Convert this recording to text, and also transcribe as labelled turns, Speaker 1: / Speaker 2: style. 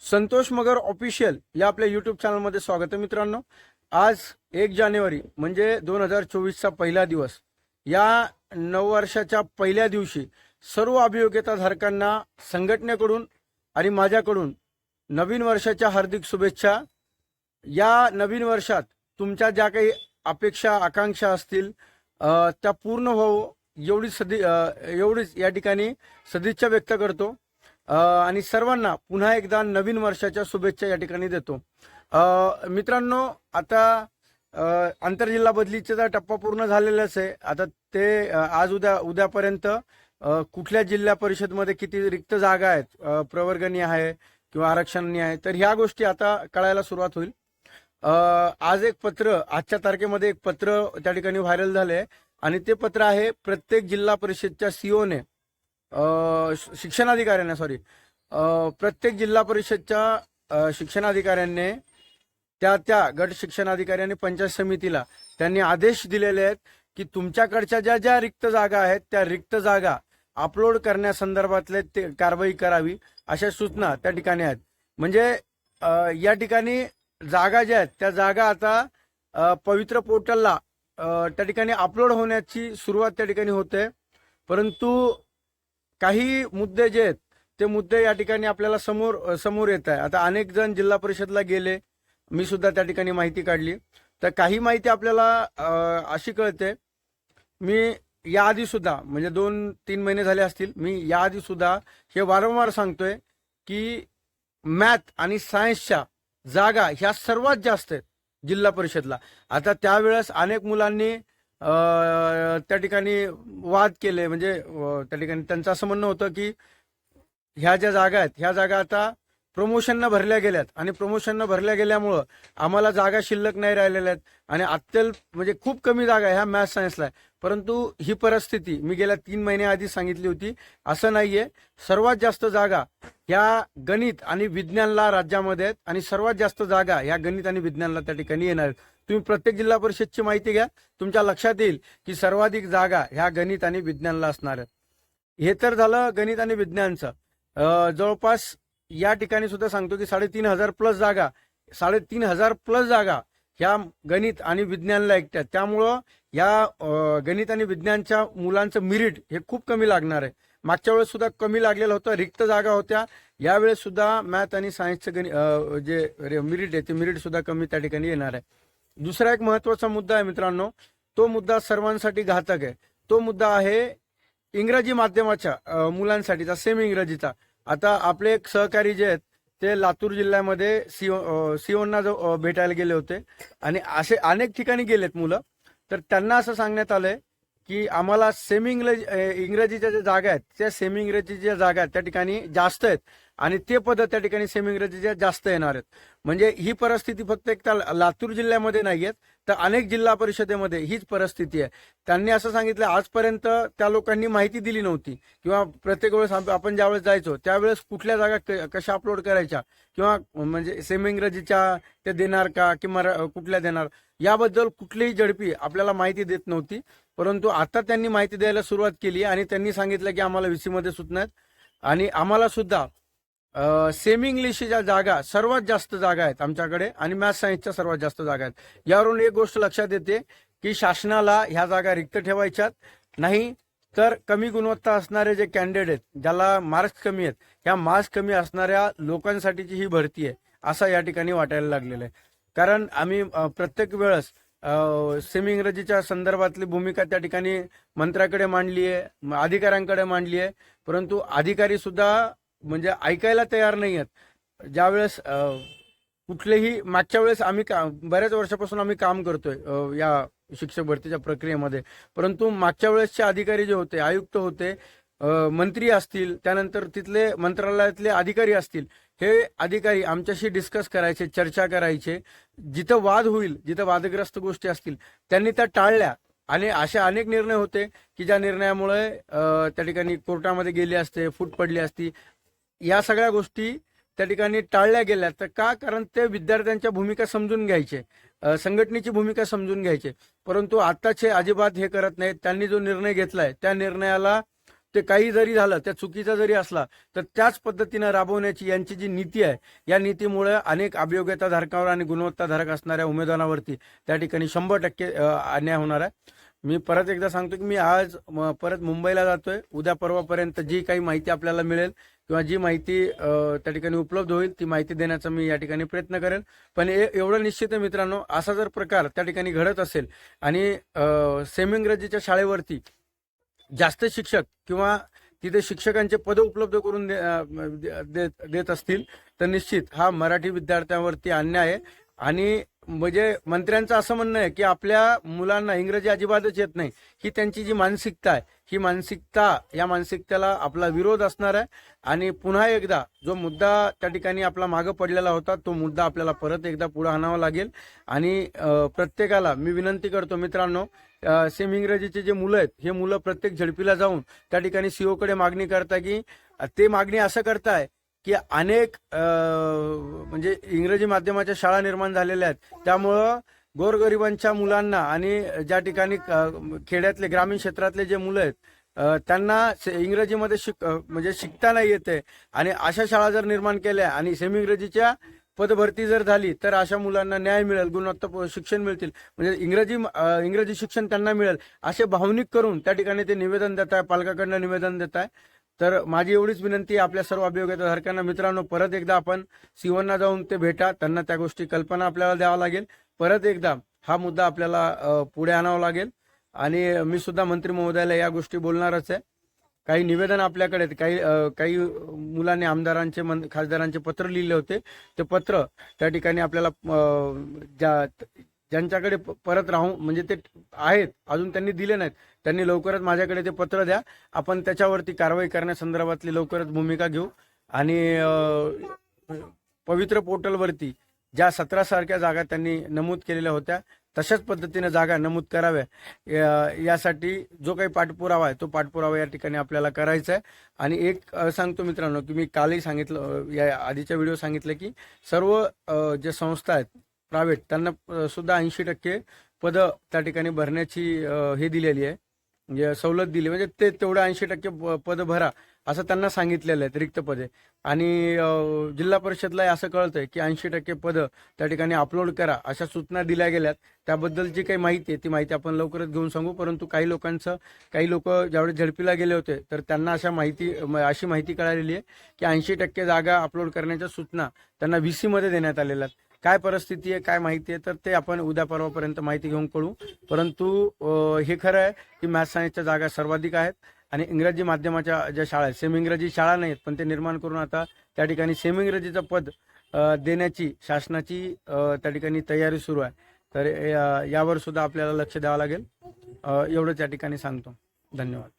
Speaker 1: संतोष मगर official या आपल्या YouTube चॅनलमध्ये स्वागत आहे मित्रांनो. आज एक जानेवारी म्हणजे दोन हजार चोवीसचा पहिला दिवस. या नववर्षाच्या पहिल्या दिवशी सर्व अभियोग्यताधारकांना संघटनेकडून आणि माझ्याकडून नवीन वर्षाच्या हार्दिक शुभेच्छा. या नवीन वर्षात तुमच्या ज्या काही अपेक्षा आकांक्षा असतील त्या पूर्ण व्हावं एवढी सदी एवढीच या ठिकाणी सदिच्छा व्यक्त करतो. आणि सर्वांना पुन्हा एकदा नवीन वर्षाच्या शुभेच्छा या ठिकाणी देतो. मित्रांनो आता आंतरजिल्हा बदलीचा टप्पा पूर्ण झालेलाच आहे आता ते आज उद्या उद्यापर्यंत कुठल्या जिल्हा परिषदमध्ये किती रिक्त जागा आहेत प्रवर्गणी आहे किंवा आरक्षणानी आहे तर ह्या गोष्टी आता कळायला सुरुवात होईल. आज एक पत्र आजच्या तारखेमध्ये एक पत्र त्या ठिकाणी व्हायरल झाले आणि ते पत्र आहे प्रत्येक जिल्हा परिषदच्या सीओने शिक्षणाधिकाऱ्यांना सॉरी प्रत्येक जिल्हा परिषदच्या शिक्षणाधिकाऱ्यांनी त्या त्या गट शिक्षणाधिकाऱ्यांनी पंचायत समितीला त्यांनी आदेश दिलेले आहेत की तुमच्याकडच्या ज्या ज्या रिक्त जागा आहेत त्या रिक्त जागा अपलोड करण्यासंदर्भातले ते कारवाई करावी अशा सूचना त्या ठिकाणी आहेत. म्हणजे या ठिकाणी जागा ज्या आहेत त्या जागा आता पवित्र पोर्टलला त्या ठिकाणी अपलोड होण्याची सुरुवात त्या ठिकाणी होते. परंतु काही मुद्दे जे आहेत ते मुद्दे या ठिकाणी आपल्याला समोर समोर येत आहे. आता अनेक जण जिल्हा परिषदला गेले मी सुद्धा त्या ठिकाणी माहिती काढली. तर काही माहिती आपल्याला अशी कळते. मी याआधी सुद्धा म्हणजे दोन तीन महिने झाले असतील मी याआधी सुद्धा हे वारंवार सांगतोय की मॅथ आणि सायन्सच्या जागा ह्या सर्वात जास्त आहेत जिल्हा परिषदला. आता त्यावेळेस अनेक मुलांनी त्या ठिकाणी वाद केले. म्हणजे त्या ठिकाणी त्यांचं असं म्हणणं होतं की ह्या ज्या जागा आहेत ह्या जागा आता प्रमोशननं भरल्या गेल्यात. आणि प्रमोशननं भरल्या गेल्यामुळं आम्हाला जागा शिल्लक नाही राहिलेल्या आहेत. आणि अत्यल्प म्हणजे खूप कमी जागा आहे ह्या मॅथ्स सायन्सला आहे. परंतु ही परिस्थिती मी गेल्या तीन महिन्याआधी सांगितली होती. असं नाहीये. सर्वात जास्त जागा या गणित आणि विज्ञानला राज्यामध्ये आहेत. आणि सर्वात जास्त जागा ह्या गणित आणि विज्ञानला त्या ठिकाणी येणार आहेत. तुम्ही प्रत्येक जिल्हा परिषदची माहिती घ्या. तुमच्या लक्षात येईल की सर्वाधिक जागा ह्या गणित आणि विज्ञानला असणार आहेत. हे तर झालं गणित आणि विज्ञानचं. जवळपास या ठिकाणी सुद्धा सांगतो की साडेतीन हजार प्लस जागा साडेतीन हजार प्लस जागा ह्या गणित आणि विज्ञानला एकट्या त्यामुळं या गणित आणि विज्ञानच्या मुलांचं मिरिट हे खूप कमी लागणार आहे. मागच्या वेळेस सुद्धा कमी लागलेलं होतं रिक्त जागा होत्या. यावेळेस सुद्धा मॅथ आणि सायन्सचं गणित जे मिरिट आहे ते मिरिट सुद्धा कमी त्या ठिकाणी येणार आहे. दुसरा एक महत्त्वाचा मुद्दा आहे मित्रांनो तो मुद्दा सर्वांसाठी घातक आहे. तो मुद्दा आहे इंग्रजी माध्यमाच्या मुलांसाठीचा सेमी इंग्रजीचा आता आपले एक सहकारी जे आहेत ते लातूर जिल्ह्यामध्ये सिओ सिओंना जो भेटायला गेले होते. आणि असे अनेक ठिकाणी गेलेत मुलं. तर त्यांना असं सांगण्यात आलंय की आम्हाला सेमी इंग्रजी इंग्रजीच्या ज्या जागा आहेत त्या सेमी इंग्रजीच्या जागा आहेत त्या ठिकाणी जास्त आहेत. आणि ते पद त्या ठिकाणी सेमी इंग्रजीच्या जास्त येणार आहेत. म्हणजे ही परिस्थिती फक्त एक तर लातूर जिल्ह्यामध्ये नाही आहेत तर अनेक जिल्हा परिषदेमध्ये हीच परिस्थिती आहे. त्यांनी असं सांगितलं आजपर्यंत त्या लोकांनी माहिती दिली नव्हती. किंवा प्रत्येक वेळेस आपण ज्यावेळेस जायचो त्यावेळेस कुठल्या जागा क- कशा अपलोड करायच्या? किंवा म्हणजे सेमी इंग्रजीच्या ते देणार का किंवा कुठल्या देणार? याबद्दल कुठलीही झडपी आपल्याला माहिती देत नव्हती. परंतु आता त्यांनी माहिती द्यायला सुरुवात केली आणि त्यांनी सांगितलं की आम्हाला VC सीमध्ये सूचना आहेत आणि आम्हाला सुद्धा सेमी इंग्लिशच्या जागा सर्वात जास्त जागा आहेत आमच्याकडे आणि मॅथ सायन्सच्या सर्वात जास्त जागा आहेत. यावरून एक गोष्ट लक्षात येते की शासनाला ह्या जागा रिक्त ठेवायच्यात नाही तर कमी गुणवत्ता असणारे जे कॅन्डिडेट आहेत ज्याला मार्क्स कमी आहेत ह्या मार्क्स कमी असणाऱ्या लोकांसाठीची ही भरती आहे असं या ठिकाणी वाटायला लागलेलं आहे. कारण आम्ही प्रत्येक वेळेस सेमी इंग्रजीच्या संदर्भातली भूमिका त्या ठिकाणी मंत्र्याकडे मांडली आहे म- अधिकाऱ्यांकडे मांडली आहे परंतु अधिकारी सुद्धा म्हणजे ऐकायला तयार नाही आहेत. ज्यावेळेस कुठलेही मागच्या वेळेस आम्ही का बऱ्याच वर्षापासून आम्ही काम करतोय या शिक्षक भरतीच्या प्रक्रियेमध्ये. परंतु मागच्या वेळेसचे अधिकारी जे होते आयुक्त होते मंत्री असतील त्यानंतर तिथले मंत्रालयातले अधिकारी असतील हे अधिकारी आमच्याशी डिस्कस करायचे चर्चा करायचे. जिथं वाद होईल जिथं वादग्रस्त गोष्टी असतील त्यांनी त्या टाळल्या. आणि असे अनेक निर्णय होते की ज्या निर्णयामुळे त्या ठिकाणी कोर्टामध्ये गेले असते फूट पडली असती या सगळ्या गोष्टी त्या ठिकाणी टाळल्या गेल्या. तर का? कारण ते विद्यार्थ्यांच्या भूमिका समजून घ्यायचे. संघटनेची भूमिका समजून घ्यायचे. परंतु आत्ताचे अजिबात हे करत नाहीत. त्यांनी जो निर्णय घेतलाय त्या निर्णयाला ते काही जरी झालं त्या चुकीचा जरी असला तर त्याच पद्धतीनं राबवण्याची यांची जी नीती आहे या नीतीमुळे अनेक अभियोग्यताधारकावर आणि गुणवत्ताधारक असणाऱ्या उमेदवारावरती त्या ठिकाणी शंभर टक्के अन्याय होणार आहे. मी परत एकदा सांगतो की मी आज परत मुंबईला जातोय. उद्या परवापर्यंत जी काही माहिती आपल्याला मिळेल किंवा जी माहिती त्या ठिकाणी उपलब्ध होईल ती माहिती देण्याचा मी या ठिकाणी प्रयत्न करेन. पण ए- एवढं निश्चित आहे मित्रांनो असा जर प्रकार त्या ठिकाणी घडत असेल आणि सेमी इंग्रजीच्या शाळेवरती जास्त शिक्षक किंवा तिथे शिक्षकांचे पद उपलब्ध करून दे- दे- देत देत असतील तर निश्चित हा मराठी विद्यार्थ्यांवरती अन्याय आहे. आणि म्हणजे मंत्र्यांचं असं म्हणणं आहे की आपल्या मुलांना इंग्रजी अजिबातच येत नाही. ही त्यांची जी मानसिकता आहे ही मानसिकता या मानसिकतेला आपला विरोध असणार आहे. आणि पुन्हा एकदा जो मुद्दा त्या ठिकाणी आपला मागं पडलेला होता तो मुद्दा आपल्याला परत एकदा पुढे आणावा लागेल. आणि प्रत्येकाला मी विनंती करतो मित्रांनो सेम इंग्रजीचे जे मुलं आहेत हे मुलं प्रत्येक झडपीला जाऊन त्या ठिकाणी सीओकडे मागणी करता की ते मागणी असं करताय की अनेक म्हणजे इंग्रजी माध्यमाच्या शाळा निर्माण झालेल्या आहेत. त्यामुळं गोरगरिबांच्या मुलांना आणि ज्या ठिकाणी खेड्यातले ग्रामीण क्षेत्रातले जे मुलं आहेत त्यांना इंग्रजीमध्ये शिक म्हणजे शिकता नाही येते. आणि अशा शाळा जर निर्माण केल्या आणि सेमी इंग्रजीच्या पदभरती जर झाली तर अशा मुलांना न्याय मिळेल गुणवत्ता शिक्षण मिळतील. म्हणजे इंग्रजी इंग्रजी शिक्षण त्यांना मिळेल. असे भावनिक करून त्या ठिकाणी ते निवेदन देत आहे पालकाकडनं निवेदन देत आहे तर माझी एवढीच विनंती आपल्या सर्व अभियोग्यताधारकांना मित्रांनो परत एकदा आपण सीवनना जाऊन ते भेटा. त्यांना त्या गोष्टी कल्पना आपल्याला द्यावा लागेल. परत एकदा हा मुद्दा आपल्याला पुढे आणावा लागेल. आणि मी सुद्धा मंत्री महोदयाला या गोष्टी बोलणारच आहे. काही निवेदन आपल्याकडे आहेत. काही काही मुलांनी आमदारांचे मन खासदारांचे पत्र लिहिले होते. ते पत्र त्या ठिकाणी आपल्याला ज्या ज्यांच्याकडे प- परत राहू म्हणजे ते आहेत अजून त्यांनी दिले नाहीत. त्यांनी लवकरच माझ्याकडे ते पत्र द्या. आपण त्याच्यावरती कारवाई करण्यासंदर्भातली लवकरच भूमिका घेऊ. आणि पवित्र पोर्टलवरती ज्या सतरा सारख्या जागा त्यांनी नमूद केलेल्या होत्या तशाच पद्धतीने जागा नमूद कराव्या. या- यासाठी जो काही पाठपुरावा आहे तो पाठपुरावा या ठिकाणी आपल्याला करायचा आहे. आणि एक सांगतो मित्रांनो की मी कालही सांगितलं या आधीच्या व्हिडिओ सांगितलं की सर्व जे ज्या संस्था आहेत प्रायव्हेट. त्यांना सुद्धा ऐंशी टक्के पदं त्या ठिकाणी भरण्याची हे दिलेली आहे. म्हणजे सवलत दिली. म्हणजे ते तेवढं ऐंशी टक्के प- पदं भरा असं त्यांना सांगितलेलं आहे रिक्त पदे. आणि जिल्हा परिषदला असं कळतंय की ऐंशी टक्के पदं त्या ठिकाणी अपलोड करा अशा सूचना दिल्या गेल्यात. त्याबद्दल जी काही माहिती आहे ती माहिती आपण लवकरच घेऊन सांगू. परंतु काही लोकांचं काही लोक ज्यावेळेस झडपीला गेले होते तर त्यांना अशा माहिती म- अशी माहिती कळालेली आहे की ऐंशी टक्के जागा अपलोड करण्याच्या सूचना त्यांना व्ही सीमध्ये देण्यात आलेल्या आहेत. काय परिस्थिती आहे काय माहिती आहे तर ते आपण उद्या परवापर्यंत माहिती घेऊन कळू परंतु हे खरं आहे की मॅथ्स सायन्सच्या जागा सर्वाधिक आहेत आणि इंग्रजी माध्यमाच्या ज्या शाळा आहेत सेमी इंग्रजी शाळा नाहीत पण ते निर्माण करून आता त्या ठिकाणी सेमी इंग्रजीचं पद देण्याची शासनाची त्या ठिकाणी तयारी सुरू आहे. तर यावर सुद्धा आपल्याला लक्ष द्यावं लागेल. एवढंच या ठिकाणी सांगतो. धन्यवाद.